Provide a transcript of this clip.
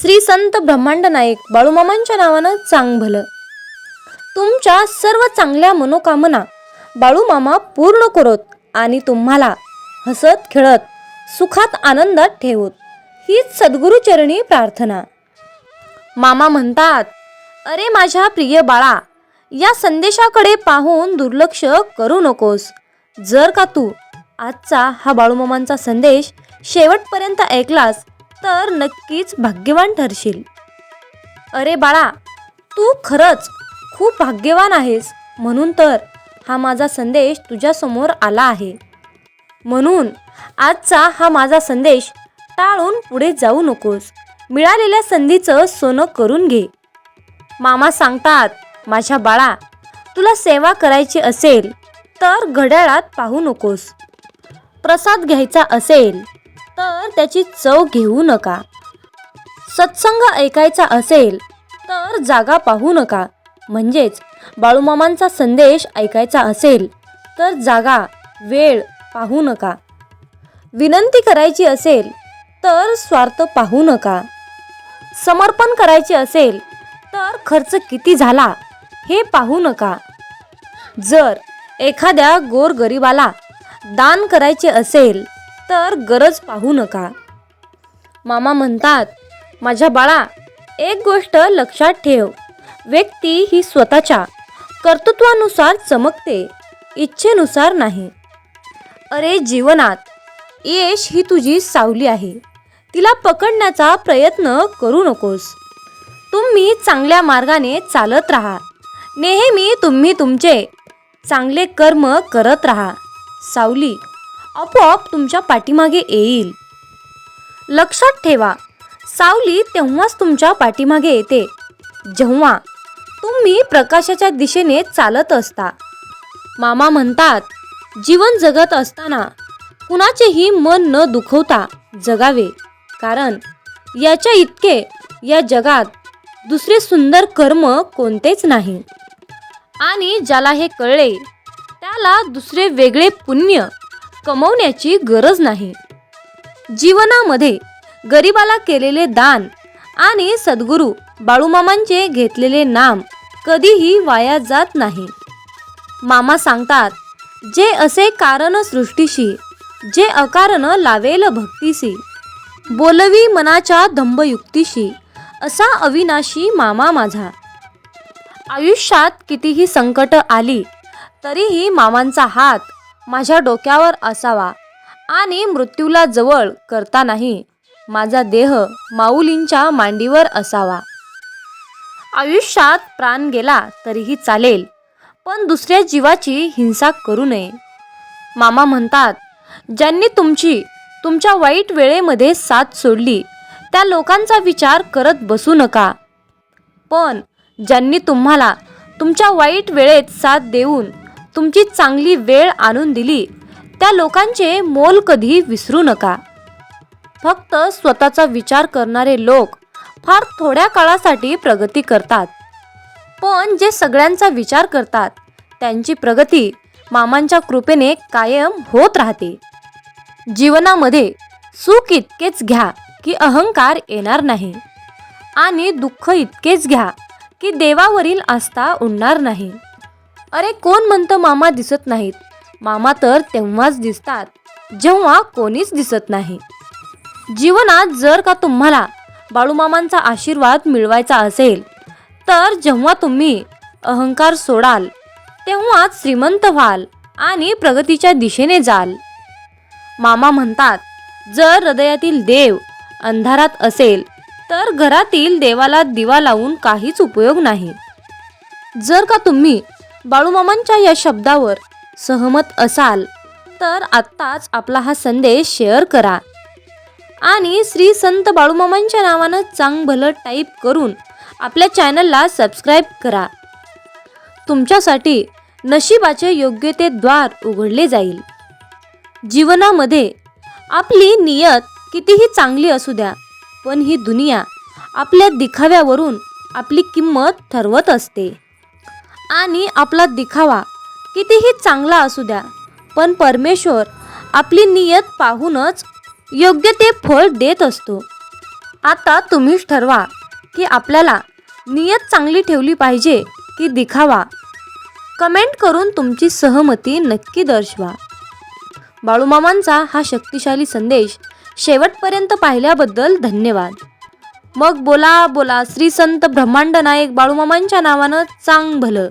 श्री संत ब्रह्मांड नाईक बाळूमामांच्या नावानं चांग भलं तुमच्या सर्व चांगल्या मनोकामना बाळूमामा पूर्ण करोत आणि तुम्हाला हसत खेळत सुखात आनंदात ठेवत. हीच सद्गुरुचरणी प्रार्थना. मामा म्हणतात अरे माझ्या प्रिय बाळा या संदेशाकडे पाहून दुर्लक्ष करू नकोस. जर का तू आजचा हा बाळूमामांचा संदेश शेवटपर्यंत ऐकलास तर नक्कीच भाग्यवान ठरशील. अरे बाळा तू खरंच खूप भाग्यवान आहेस. म्हणून तर हा माझा संदेश तुझ्यासमोर आला आहे. म्हणून आजचा हा माझा संदेश टाळून पुढे जाऊ नकोस. मिळालेल्या संधीचं सोनं करून घे. मामा सांगतात माझ्या बाळा तुला सेवा करायची असेल तर घड्याळात पाहू नकोस. प्रसाद घ्यायचा असेल तर त्याची चव घेऊ नका. सत्संग ऐकायचा असेल तर जागा पाहू नका. म्हणजेच बाळूमामांचा संदेश ऐकायचा असेल तर जागा वेळ पाहू नका. विनंती करायची असेल तर स्वार्थ पाहू नका. समर्पण करायचे असेल तर खर्च किती झाला हे पाहू नका. जर एखाद्या गोरगरिबाला दान करायचे असेल तर गरज पाहू नका. मामा म्हणतात माझ्या बाळा एक गोष्ट लक्षात ठेव. व्यक्ती ही स्वतःच्या कर्तृत्वानुसार चमकते इच्छेनुसार नाही. अरे जीवनात यश ही तुझी सावली आहे. तिला पकडण्याचा प्रयत्न करू नकोस. तुम्ही चांगल्या मार्गाने चालत राहा. नेहमी तुम्ही तुमचे चांगले कर्म करत राहा. सावली आपोआप तुमच्या पाठीमागे येईल. लक्षात ठेवा सावली तेव्हाच तुमच्या पाठीमागे येते. जेव्हा तुम्ही प्रकाशाच्या दिशेने चालत असता. मामा म्हणतात जीवन जगत असताना कुणाचेही मन न दुखवता जगावे कारण याच्या इतके या जगात दुसरे सुंदर कर्म कोणतेच नाही. आणि ज्याला हे कळले त्याला दुसरे वेगळे पुण्य कमवण्याची गरज नाही. जीवनामध्ये गरिबाला केलेले दान आणि सद्गुरू बाळूमामांचे घेतलेले नाम कधीही वाया जात नाही. मामा सांगतात जे असे कारण सृष्टीशी जे अकारण लावेल भक्तीशी बोलवी मनाच्या दंभयुक्तीशी असा अविनाशी मामा माझा. आयुष्यात कितीही संकट आली तरीही मामांचा हात माझ्या डोक्यावर असावा आणि मृत्यूला जवळ करता नाही माझा देह माऊलींच्या मांडीवर असावा. आयुष्यात प्राण गेला तरीही चालेल पण दुसऱ्या जीवाची हिंसा करू नये. मामा म्हणतात ज्यांनी तुमची तुमच्या वाईट वेळेमध्ये साथ सोडली त्या लोकांचा विचार करत बसू नका. पण ज्यांनी तुम्हाला तुमच्या वाईट वेळेत साथ देऊन तुमची चांगली वेळ आणून दिली त्या लोकांचे मोल कधी विसरू नका. फक्त स्वतःचा विचार करणारे लोक फार थोड्या काळासाठी प्रगती करतात. पण जे सगळ्यांचा विचार करतात त्यांची प्रगती मामांच्या कृपेने कायम होत राहते. जीवनामध्ये सुख इतकेच घ्या की अहंकार येणार नाही. आणि दुःख इतकेच घ्या की देवावरील आस्था उडणार नाही. अरे कोण म्हणतं मामा दिसत नाहीत? मामा तर तेव्हाच दिसतात जेव्हा कोणीच दिसत नाही. जीवनात जर का तुम्हाला बाळूमामांचा आशीर्वाद मिळवायचा असेल तर जेव्हा तुम्ही अहंकार सोडाल तेव्हाच श्रीमंत व्हाल आणि प्रगतीच्या दिशेने जाल. मामा म्हणतात जर हृदयातील देव अंधारात असेल तर घरातील देवाला दिवा लावून काहीच उपयोग नाही. जर का तुम्ही बाळूमामांच्या या शब्दावर सहमत असाल तर आत्ताच आपला हा संदेश शेअर करा. आणि श्री संत बाळूमामांच्या नावानं चांग भलं टाईप करून आपल्या चॅनलला सबस्क्राईब करा. तुमच्यासाठी नशिबाचे योग्य ते द्वार उघडले जाईल. जीवनामध्ये आपली नियत कितीही चांगली असू द्या पण ही दुनिया आपल्या दिखाव्यावरून आपली किंमत ठरवत असते. आणि आपला दिखावा कितीही चांगला असू द्या पण परमेश्वर आपली नियत पाहूनच योग्य ते फळ देत असतो. आता तुम्हीच ठरवा की आपल्याला नियत चांगली ठेवली पाहिजे की दिखावा. कमेंट करून तुमची सहमती नक्की दर्शवा. बाळूमामांचा हा शक्तिशाली संदेश शेवटपर्यंत पाहिल्याबद्दल धन्यवाद. मग बोला बोला श्री संत ब्रह्मांड नायक बाळूमामांच्या नावानं चांग भलं.